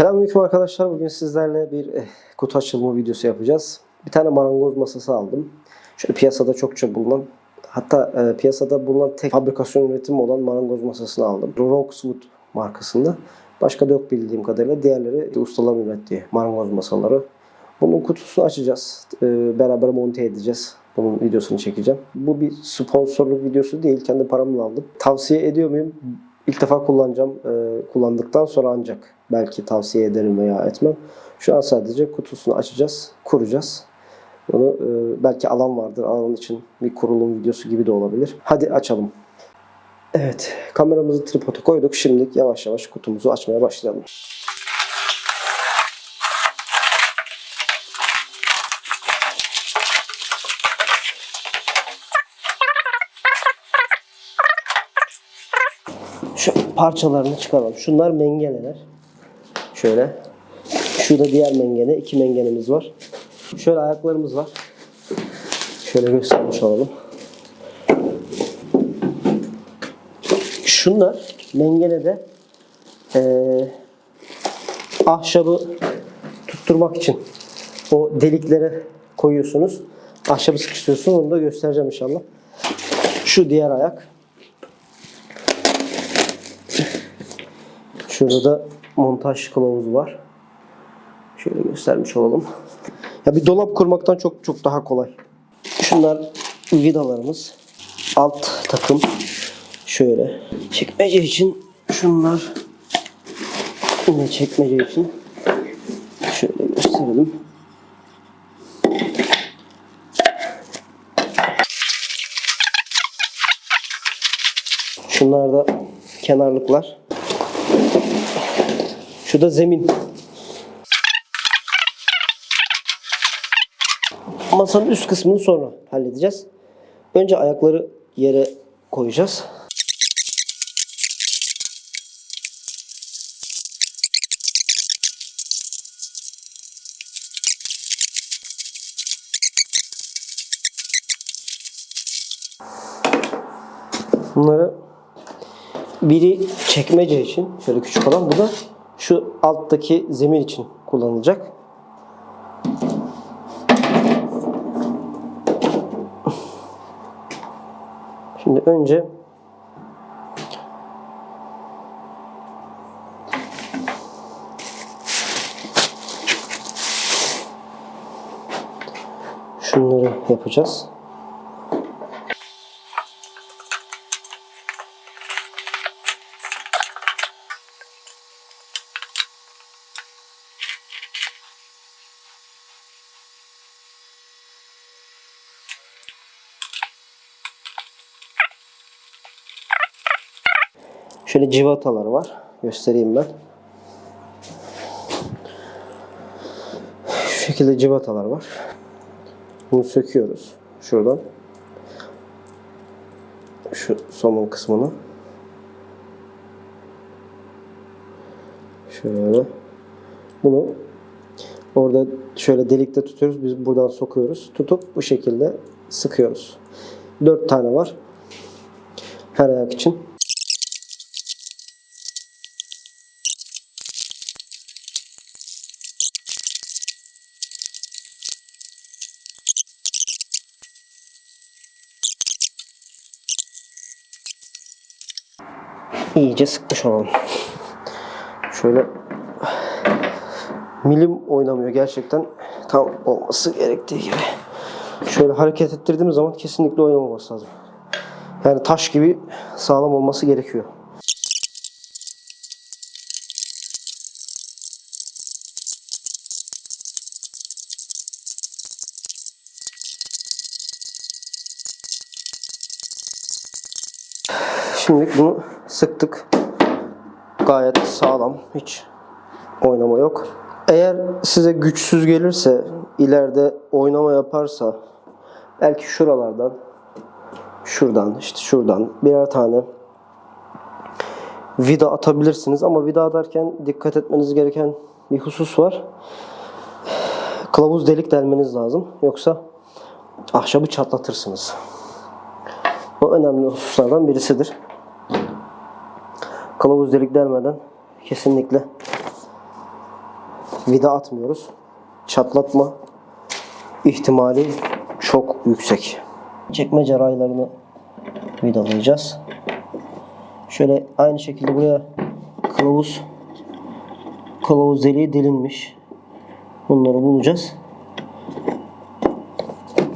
Selamünaleyküm arkadaşlar. Bugün sizlerle bir eh, kutu açılımı videosu yapacağız. Bir tane marangoz masası aldım. Şöyle piyasada çokça bulunan hatta e, piyasada bulunan tek fabrikasyon üretimi olan marangoz masasını aldım. Roxwood markasında. Başka da yok bildiğim kadarıyla. Diğerleri ustaların ürettiği marangoz masaları. Bunun kutusunu açacağız. E, beraber monte edeceğiz. Bunun videosunu çekeceğim. Bu bir sponsorluk videosu değil. Kendi paramla aldım. Tavsiye ediyor muyum? İlk defa kullanacağım. Ee, kullandıktan sonra ancak belki tavsiye ederim veya etmem. Şu an sadece kutusunu açacağız, kuracağız. Bunu e, belki alan vardır. Alan için bir kurulum videosu gibi de olabilir. Hadi açalım. Evet, kameramızı tripoda koyduk. Şimdi yavaş yavaş kutumuzu açmaya başlayalım. Parçalarını çıkaralım. Şunlar mengeneler. Şöyle. Şurada diğer mengene. iki mengenemiz var. Şöyle ayaklarımız var. Şöyle göstermiş olalım. Şunlar mengenede eee ahşabı tutturmak için o deliklere koyuyorsunuz. Ahşabı sıkıştırıyorsunuz. Onu da göstereceğim inşallah. Şu diğer ayak. Şurada da montaj kılavuzu var. Şöyle göstermiş olalım. Ya bir dolap kurmaktan çok çok daha kolay. Şunlar vidalarımız. Alt takım. Şöyle. Çekmece için şunlar. Yine çekmece için. Şöyle gösterelim. Şunlar da kenarlıklar. Şu da zemin. Masanın üst kısmını sonra halledeceğiz. Önce ayakları yere koyacağız. Bunları biri çekmece için şöyle küçük olan bu da şu alttaki zemin için kullanılacak. Şimdi önce şunları yapacağız. Şöyle civatalar var. Göstereyim ben. Şu şekilde civatalar var. Bunu söküyoruz. Şuradan. Şu somun kısmını. Şöyle. Bunu orada şöyle delikte tutuyoruz. Biz buradan sokuyoruz. Tutup bu şekilde sıkıyoruz. Dört tane var. Her ayak için. İyice sıkmış olalım. Şöyle milim oynamıyor gerçekten tam olması gerektiği gibi. Şöyle hareket ettirdiğimiz zaman kesinlikle oynamaması lazım. Yani taş gibi sağlam olması gerekiyor. Şimdi bunu sıktık. Gayet sağlam. Hiç oynama yok. Eğer size güçsüz gelirse, ileride oynama yaparsa belki şuralardan şuradan işte şuradan birer tane vida atabilirsiniz ama vida atarken dikkat etmeniz gereken bir husus var. Kılavuz delik delmeniz lazım. Yoksa ahşabı çatlatırsınız. Bu önemli hususlardan birisidir. Kılavuz delik delmeden kesinlikle vida atmıyoruz. Çatlatma ihtimali çok yüksek. Çekmece raylarını vidalayacağız. Şöyle aynı şekilde buraya kılavuz kılavuz deliği delinmiş. Bunları bulacağız.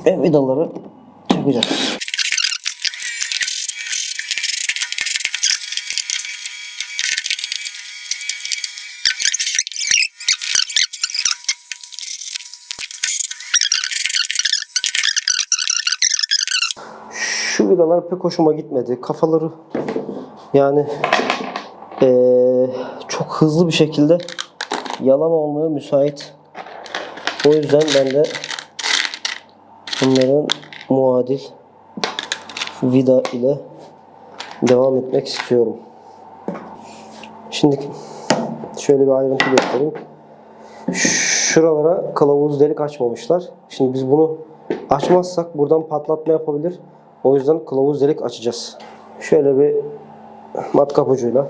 Ve vidaları çakacağız. Şu vidalar pek hoşuma gitmedi. Kafaları yani eee, çok hızlı bir şekilde yalama olmaya müsait. O yüzden ben de bunların muadil vida ile devam etmek istiyorum. Şimdi şöyle bir ayrıntı göstereyim. Şuralara kılavuz delik açmamışlar. Şimdi biz bunu açmazsak buradan patlatma yapabilir. O yüzden kılavuz delik açacağız. Şöyle bir matkap ucuyla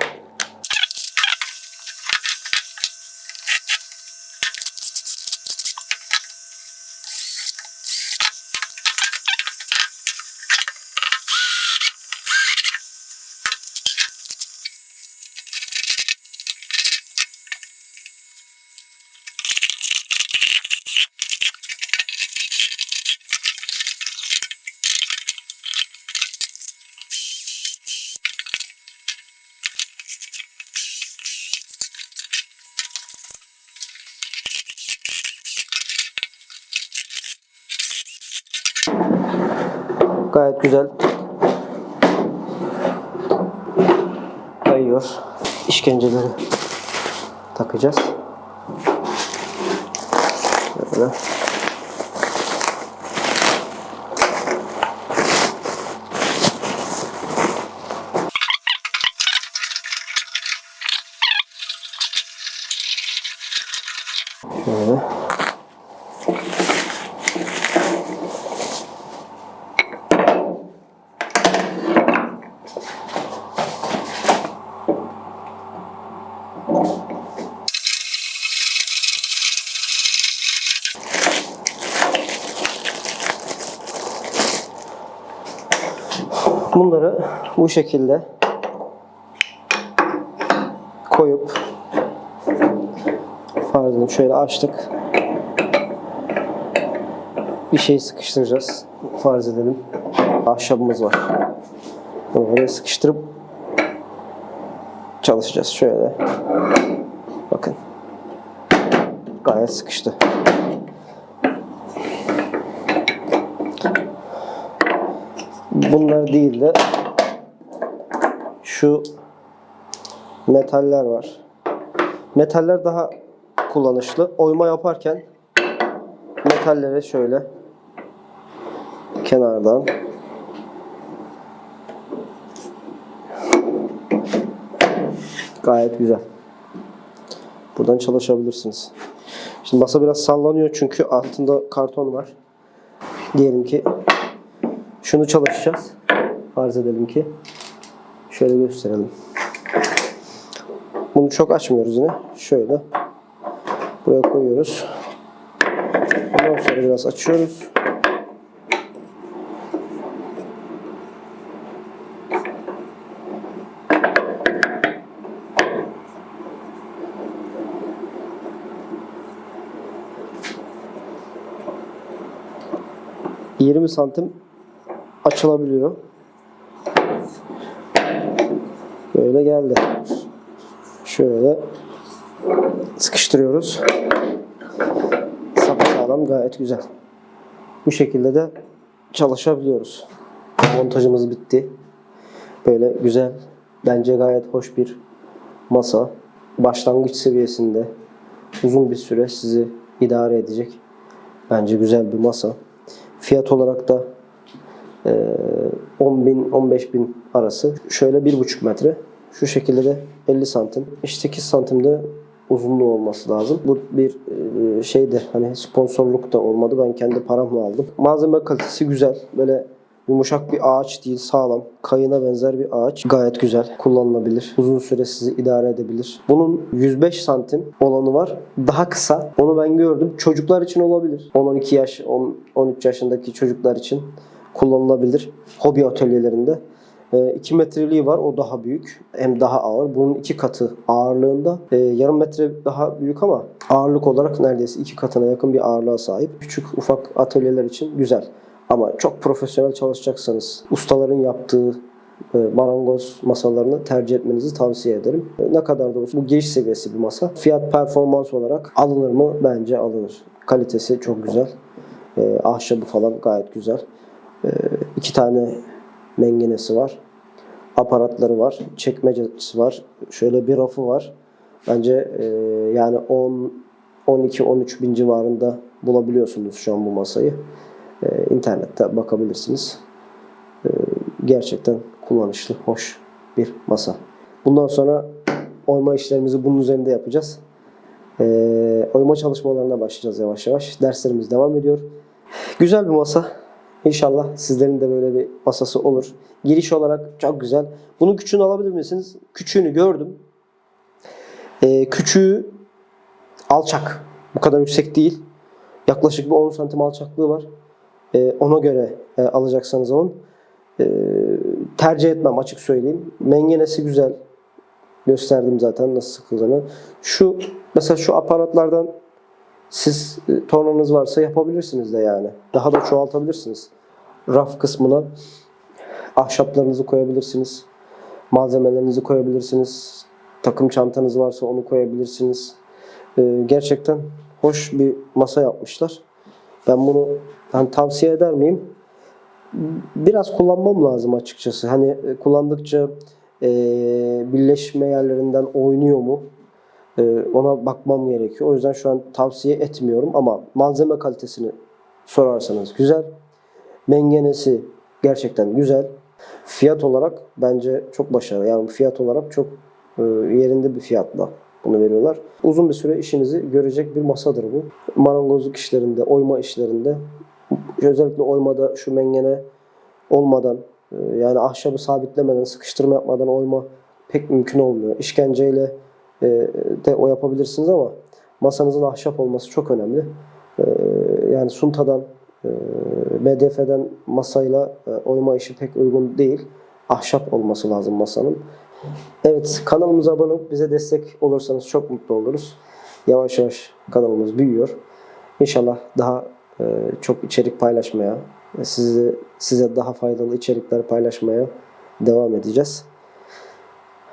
Gayet güzel. Kayıyor. İşkenceleri takacağız. Böyle. Şöyle. Bunları bu şekilde koyup edelim şöyle açtık. Bir şey sıkıştıracağız. Farz edelim. Ahşabımız var. Bunu buraya sıkıştırıp çalışacağız. Şöyle. Bakın. Gayet sıkıştı. Bunlar değil de şu metaller var. Metaller daha kullanışlı. Oyma yaparken metallere şöyle kenardan gayet güzel. Buradan çalışabilirsiniz. Şimdi masa biraz sallanıyor çünkü altında karton var. Diyelim ki şunu çalışacağız. Farz edelim ki. Şöyle gösterelim. Bunu çok açmıyoruz yine. Şöyle. Buraya koyuyoruz. Ondan sonra biraz açıyoruz. ...20 santim açılabiliyor. Böyle geldi. Şöyle sıkıştırıyoruz. Sapasağlam gayet güzel. Bu şekilde de çalışabiliyoruz. Montajımız bitti. Böyle güzel, bence gayet hoş bir masa. Başlangıç seviyesinde uzun bir süre sizi idare edecek. Bence güzel bir masa. Fiyat olarak da 10 bin 15 bin arası. Şöyle 1,5 metre. Şu şekilde de 50 santim. 8 santimde uzunluğu olması lazım. Bu bir e, şeydi hani sponsorluk da olmadı. Ben kendi paramla aldım. Malzeme kalitesi güzel. Böyle Yumuşak bir ağaç değil, sağlam. Kayına benzer bir ağaç. Gayet güzel, kullanılabilir. Uzun süre sizi idare edebilir. Bunun 105 santim olanı var. Daha kısa. Onu ben gördüm. Çocuklar için olabilir. 10-12 yaş, 10 13 yaşındaki çocuklar için kullanılabilir. Hobi atölyelerinde. 2 metreliği var. O daha büyük. Hem daha ağır. Bunun iki katı ağırlığında. Ee, yarım metre daha büyük ama ağırlık olarak neredeyse iki katına yakın bir ağırlığa sahip. Küçük ufak atölyeler için güzel. Ama çok profesyonel çalışacaksanız ustaların yaptığı e, marangoz masalarını tercih etmenizi tavsiye ederim. E, Ne kadar da olsa bu giriş seviyesi bir masa. Fiyat performans olarak alınır mı? Bence alınır. Kalitesi çok güzel. E, ahşabı falan gayet güzel. E, iki tane mengenesi var. Aparatları var. Çekmecesi var. Şöyle bir rafı var. Bence e, yani 10 12-13 bin civarında bulabiliyorsunuz şu an bu masayı. E, internette bakabilirsiniz. E, gerçekten kullanışlı, hoş bir masa. Bundan sonra oyma işlerimizi bunun üzerinde yapacağız. E, oyma çalışmalarına başlayacağız yavaş yavaş. Derslerimiz devam ediyor. Güzel bir masa. İnşallah sizlerin de böyle bir masası olur. Giriş olarak çok güzel. Bunun küçüğünü alabilir misiniz? Küçüğünü gördüm. E, küçüğü alçak. Bu kadar yüksek değil. Yaklaşık bir 10 santim alçaklığı var. E, ona göre e, alacaksanız onun. E, tercih etmem açık söyleyeyim. Mengenesi güzel. Gösterdim zaten nasıl sıkıldığını. Şu mesela şu aparatlardan siz e, tornanız varsa yapabilirsiniz de yani. Daha da çoğaltabilirsiniz. Raf kısmına ahşaplarınızı koyabilirsiniz. Malzemelerinizi koyabilirsiniz. Takım çantanız varsa onu koyabilirsiniz. E, gerçekten hoş bir masa yapmışlar. Ben bunu hani tavsiye eder miyim? Biraz kullanmam lazım açıkçası. Hani e, kullandıkça e, birleşme yerlerinden oynuyor mu? E, ona bakmam gerekiyor. O yüzden şu an tavsiye etmiyorum ama malzeme kalitesini sorarsanız güzel. Mengenesi gerçekten güzel. Fiyat olarak bence çok başarılı. Yani fiyat olarak çok e, yerinde bir fiyatla bunu veriyorlar. Uzun bir süre işinizi görecek bir masadır bu. Marangozluk işlerinde, oyma işlerinde özellikle oymada şu mengene olmadan e, yani ahşabı sabitlemeden, sıkıştırma yapmadan oyma pek mümkün olmuyor. İşkenceyle de o yapabilirsiniz ama masanızın ahşap olması çok önemli. E, Yani suntadan, e, MDF'den masayla e, oyma işi pek uygun değil. Ahşap olması lazım masanın. Evet kanalımıza abone olup bize destek olursanız çok mutlu oluruz. Yavaş yavaş kanalımız büyüyor. İnşallah daha e, çok içerik paylaşmaya, size, size daha faydalı içerikler paylaşmaya devam edeceğiz.